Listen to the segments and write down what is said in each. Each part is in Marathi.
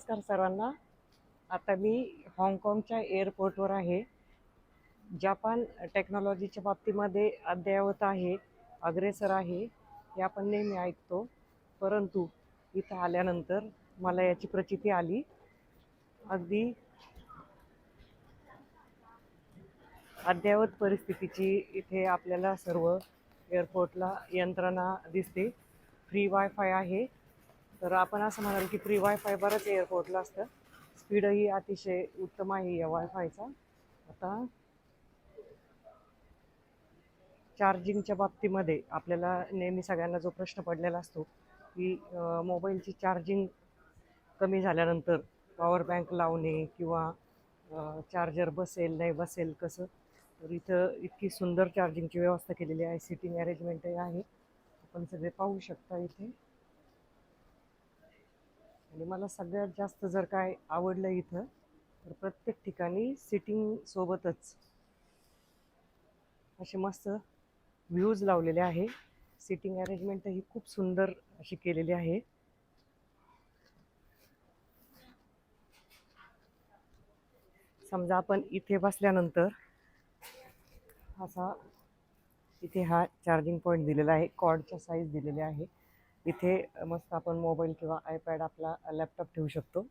नमस्कार सर्वांना. आता मी हाँगकाँगच्या एअरपोर्टवर आहे. जपान टेक्नॉलॉजीच्या बाबतीमध्ये अद्ययावत आहे अग्रेसर आहे हे आपण नेहमी ऐकतो. परंतु इथं आल्यानंतर मला याची प्रचिती आली. अगदी अद्ययावत परिस्थितीची इथे आपल्याला सर्व एअरपोर्टला यंत्रणा दिसते. फ्री वायफाय आहे. तर आपण असं म्हणाल की फ्री वायफाय बरंच एअरपोर्टला असतं. स्पीडही अतिशय उत्तम आहे या वायफायचा आता चार्जिंगच्या बाबतीमध्ये आपल्याला नेहमी सगळ्यांना जो प्रश्न पडलेला असतो की मोबाईलची चार्जिंग कमी झाल्यानंतर पॉवर बँक लावणे किंवा चार्जर बसेल नाही बसेल कसं? तर इथं इतकी सुंदर चार्जिंगची व्यवस्था केलेली आहे. सिटिंग अरेंजमेंटही आहे. आपण सगळे पाहू शकता इथे. आणि मला सगळ्यात जास्त जर काय आवडलं इथं तर प्रत्येक ठिकाणी सिटिंग सोबतच असे मस्त व्ह्यूज लावलेले आहे. सिटिंग अरेंजमेंट ही खूप सुंदर अशी केलेली आहे. समजा आपण इथे बसल्यानंतर असा इथे हा चार्जिंग पॉईंट दिलेला आहे. कॉर्डच्या साईज दिलेला आहे. इथे मस्त आपण मोबाईल किंवा आयपॅड आपला लॅपटॉप ठेवू शकतो.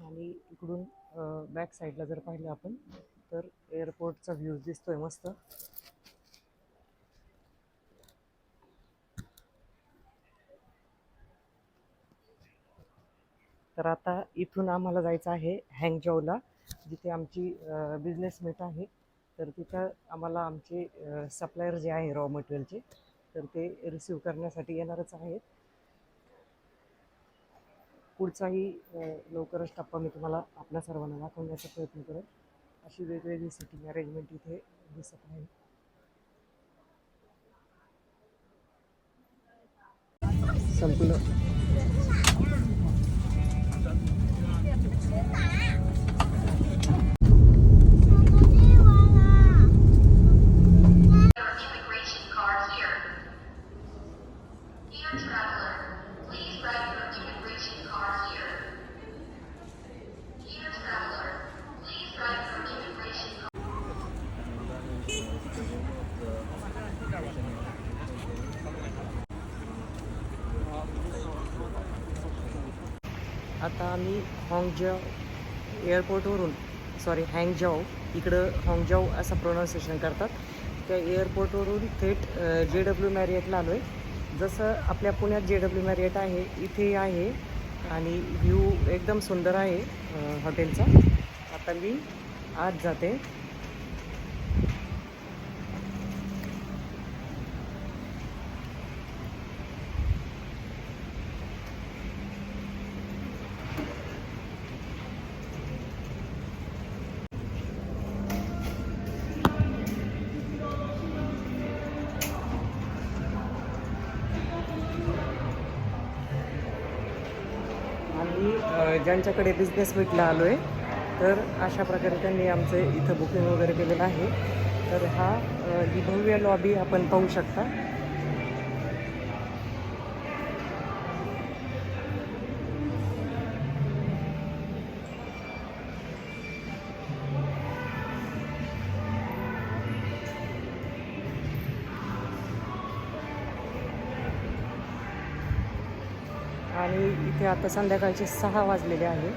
आणि इकडून बॅक साईडला जर पाहिलं आपण तर एअरपोर्टचा व्ह्यूज दिसतोय मस्त. तर आता इथून आम्हाला जायचं आहे हँगजोवला जिथे आमची बिझनेस मीट आहे. तर तिथं आम्हाला आमचे सप्लायर जे आहे रॉ मटेरियलचे तर ते रिसीव करण्यासाठी येणारच आहेत. पुढचाही लवकरच टप्पा मी तुम्हाला आपल्या सर्वांना दाखवण्याचा प्रयत्न करेन. अशी वेगवेगळी सिटिंग अरेंजमेंट इथे दिसत आहे. संपूर्ण आता आम्ही हाँगजाव एअरपोर्टवरून सॉरी हँगजाव इकडं हाँगजाव असं प्रोनाऊन्सिएशन करतात. त्या एअरपोर्टवरून थेट जे डब्ल्यू मॅरियटला आलो आहे जसं आपल्या पुण्यात जे डब्ल्यू मॅरियट आहे इथे आहे आणि व्ह्यू एकदम सुंदर आहे हॉटेलचा. आता मी आज जाते. ज्यांच्याकडे बिझनेस मीटला आलो आहे तर अशा प्रकारे त्यांनी आमचं इथं बुकिंग वगैरे केलेलं आहे. तर हा ही भव्य लॉबी आपण पाहू शकता. हे आता संध्याकाळचे सहा वाजलेले आहे.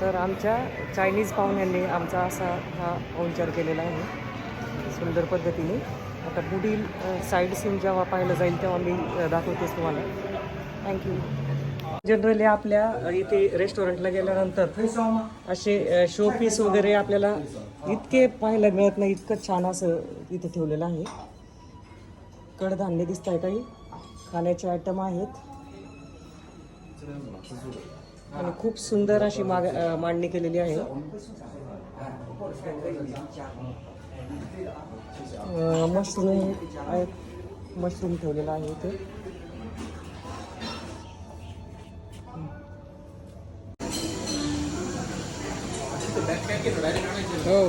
तर आमच्या चायनीज पाहुण्यांनी आमचा असा हा औंचार केलेला आहे. सुंदर पद्धतीने. आता पुढील साईड सीन जेव्हा पाहायला जाईल तेव्हा मी अ, दाखवतेच तुम्हाला. थँक्यू जनरली आपल्या इथे रेस्टॉरंटला गेल्यानंतर असे शो पीस वगैरे आपल्याला इतके पाहायला मिळत नाही इतकं छान असं इथे ठेवलेलं आहे. कडधान्य दिसत आहे काही? खाण्याचे आयटम आहेत. आणि खूप सुंदर अशी माग मांडणी केलेली आहे. मशरूम आहेत. मशरूम ठेवलेला आहे इथे. हो.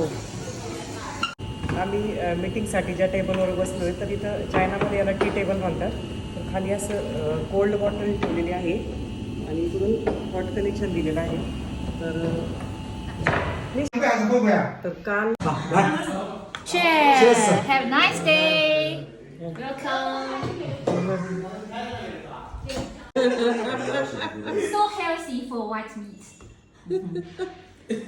आम्ही मीटिंगसाठी ज्या टेबलवर बसलो आहे तर इथं चायनामध्ये याला टी टेबल म्हणतात. खाली असं कोल्ड बॉटल ठेवलेली आहे आणि इकडून हॉट कनेक्शन दिलेलं आहे तर अं, तर काल Cheers. Have a nice day. Welcome. so healthy for white meat.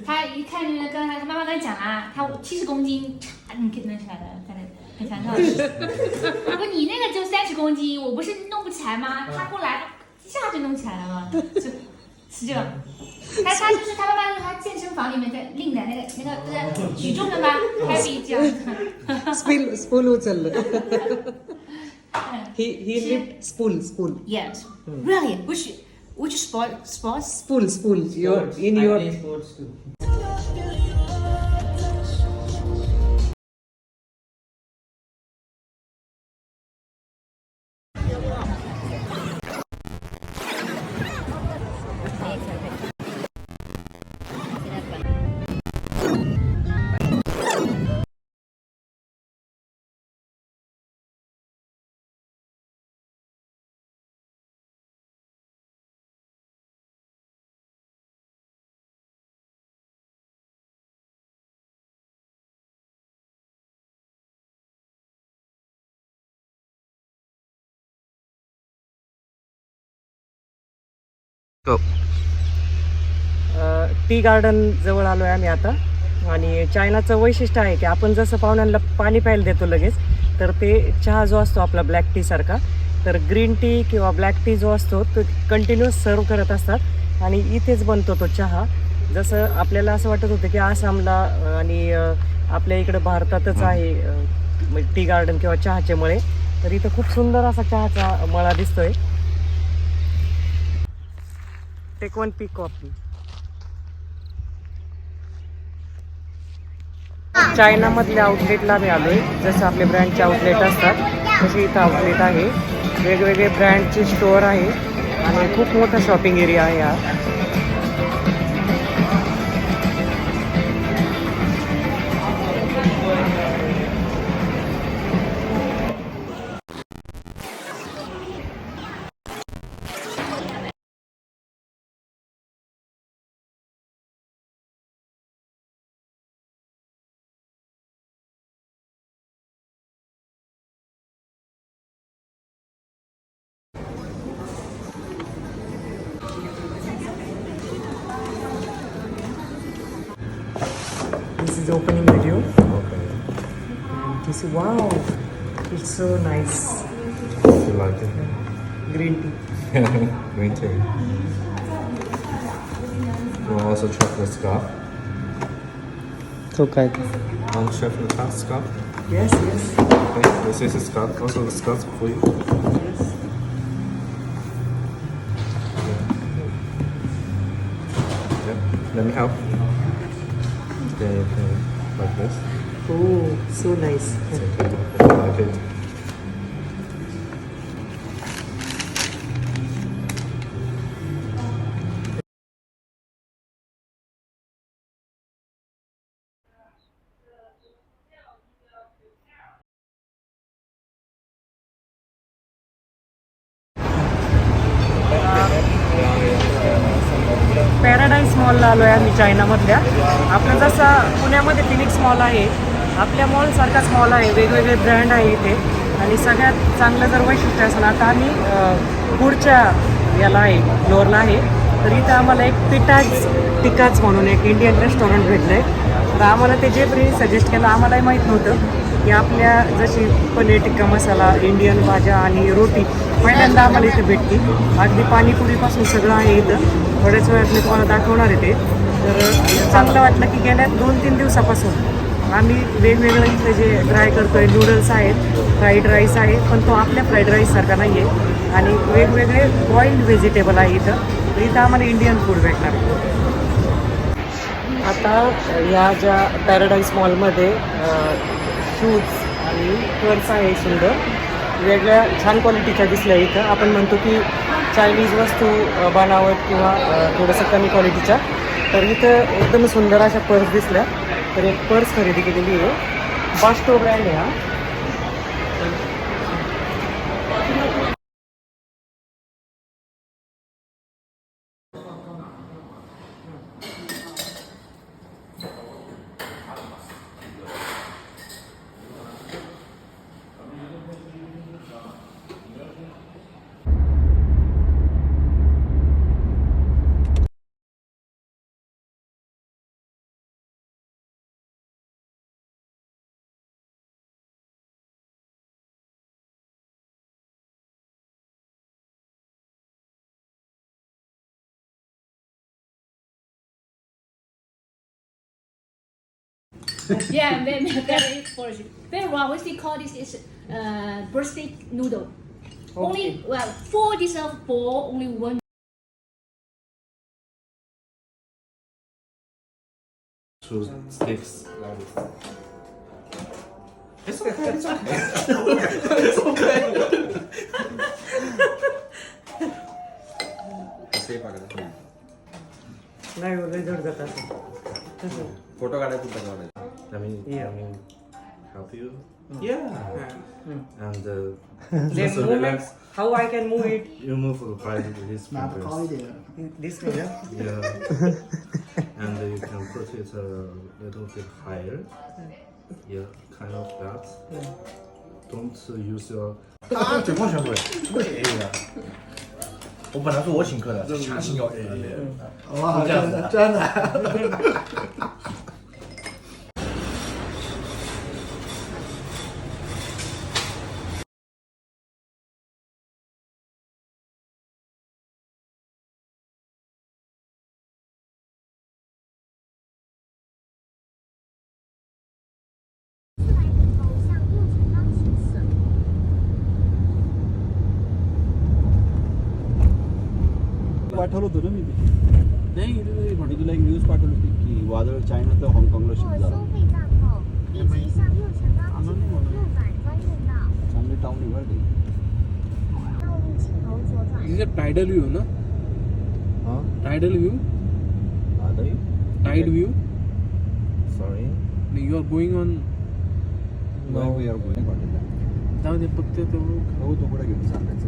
他一看那个刚才他妈妈跟他讲啊，他七十公斤，嚓你可以弄起来了，看着 很想想，不，你那个就三十公斤，我不是弄不起来吗？他过来一下就弄起来了吗？就是这个，他他就是他爸爸，他健身房里面在拎的那个那个不是举重的吗？Happy 这样子，spool spool 走了。He he l i f spool spool. Yes. Really? Which which sport sports? Spool spool. Your in your. sports too. Tea garden जवळ आलो आहे आम्ही आता. आणि चायनाचं वैशिष्ट्य आहे की आपण जसं पाहुण्यांना पाणी प्यायला देतो लगेच तर ते चहा जो असतो आपला ब्लॅक टी सारखा तर ग्रीन टी किंवा ब्लॅक टी जो असतो तो कंटिन्युअस सर्व करत असतात. आणि इथेच बनतो तो चहा. जसं आपल्याला असं वाटत होतं की आसामला आणि आपल्या इकडं भारतातच आहे टी गार्डन किंवा चहाचे मळे तर इथं खूप सुंदर असा चहाचा मळा दिसतोय. टेक वन पी चायना चायनामधल्या आउटलेटला आम्ही आलोय. जसं आपले ब्रँडचे आउटलेट असतात तसे इथं आउटलेट आहे. वेगवेगळे ब्रँडचे स्टोअर आहे. आणि खूप मोठा शॉपिंग एरिया आहे हा. This is opening video. And this wow, it's so nice. You like it? Green tea. Green tea. You want also chocolate scarf? So काय Want chocolate scarf? Yes, yes. Okay, this is a scarf. Also the scarf for you. yes. Let me help the, like this. Oh, so nice. So, okay. मॉलला आलो आहे आम्ही चायनामधल्या. आपलं जसं पुण्यामध्ये फिनिक्स मॉल आहे आपल्या मॉलसारखाच मॉल आहे वेगवेगळे ब्रँड आहे इथे. आणि सगळ्यात चांगलं जर वैशिष्ट्य असेल आता आम्ही पुढच्या याला आहे फ्लोअरला आहे. तर इथं आम्हाला एक पिटाज टिकाज म्हणून एक इंडियन रेस्टॉरंट भेटलं आहे तर आम्हाला ते जे प्री सजेस्ट केलं आम्हालाही माहीत नव्हतं की आपल्या जशी पनीर टिक्का मसाला इंडियन भाज्या आणि रोटी पहिल्यांदा आम्हाला इथे भेटतील. अगदी पाणीपुरीपासून सगळं आहे इथं. थोड्याच वेळात मी तुम्हाला दाखवणार आहे ते. तर चांगलं वाटलं की गेल्या दोन तीन दिवसापासून आम्ही वेगवेगळं इथले जे ट्राय करतो आहे नूडल्स आहेत फ्राईड राईस आहे पण तो आपल्या फ्राईड राईससारखा नाही आहे आणि वेगवेगळे बॉईल्ड व्हेजिटेबल आहे इथं. इथं आम्हाला इंडियन फूड भेटणार आहे. आता ह्या ज्या पॅराडाईज मॉलमध्ये शूज आणि पर्स आहे सुंदर. वेगळ्या छान क्वालिटीच्या दिसल्या इथं. आपण म्हणतो की चायनीज वस्तू बनावं बनावट किंवा थोडंसं कमी क्वालिटीच्या तर इथं एकदम सुंदर अशा पर्स दिसल्या. तर एक पर्स खरेदी केलेली आहे. बास्टो ब्रँड आहे हा. yeah, very, very foraging. Very well. What they call this is uh, birthday noodle. Only well four dishes of ball, only one. Two sticks like this. It's okay. It's okay. Safe आहे नाही हो, लय जड जात असं तसं फोटो काढायचा कुठं काढायचा I mean, Yeah. I mean, help you. Yeah. And uh, Then just movement, relax. how I can move it You move by this Snap fingers. call idea. this way, yeah? Yeah. and uh, you can put it a little bit higher. Yeah, kind of that. Don't uh, use your 他嘴炮全会，不会 AA 的。我本来说我请客的，强行要 AA。哇，真的真的。 पाठवलं होतं ना मी. नाही म्हणजे तुला एक न्यूज पाठवली होती की वादळ चायना तर हाँगकॉंगला शिफ्ट झालं. चांगली टाऊन इव्हर बरं तिथे टायडल व्ह्यू ना? हां? Tidal view tide view sorry you are going on we are going जाऊ दे फक्त तेवढं हो तो कुठे घेऊन सांगायचं.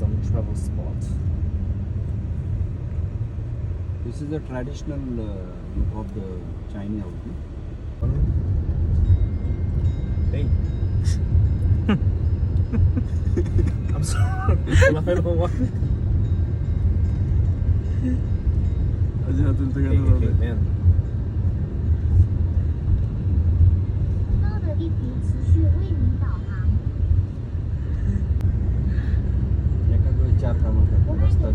some travel spots. This is a traditional uh, look uh, of the Chinese outfit. Hey. I'm sorry. I don't want. Acı hatırlı kadar oldu. Man. 高的一笔持续为 चार कामं करतात रस्ता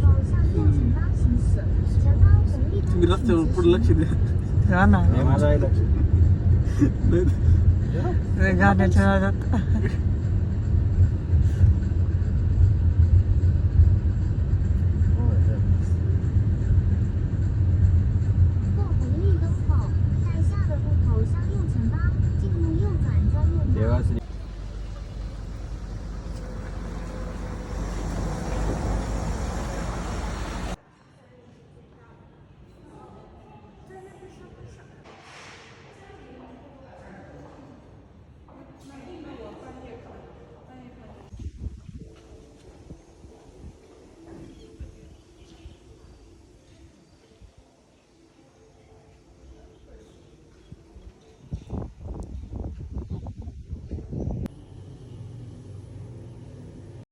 तुम्ही रस्त्यावर पुढे लक्ष द्या. ना. माझा आहे लक्ष गाण्याच्या आवाजात.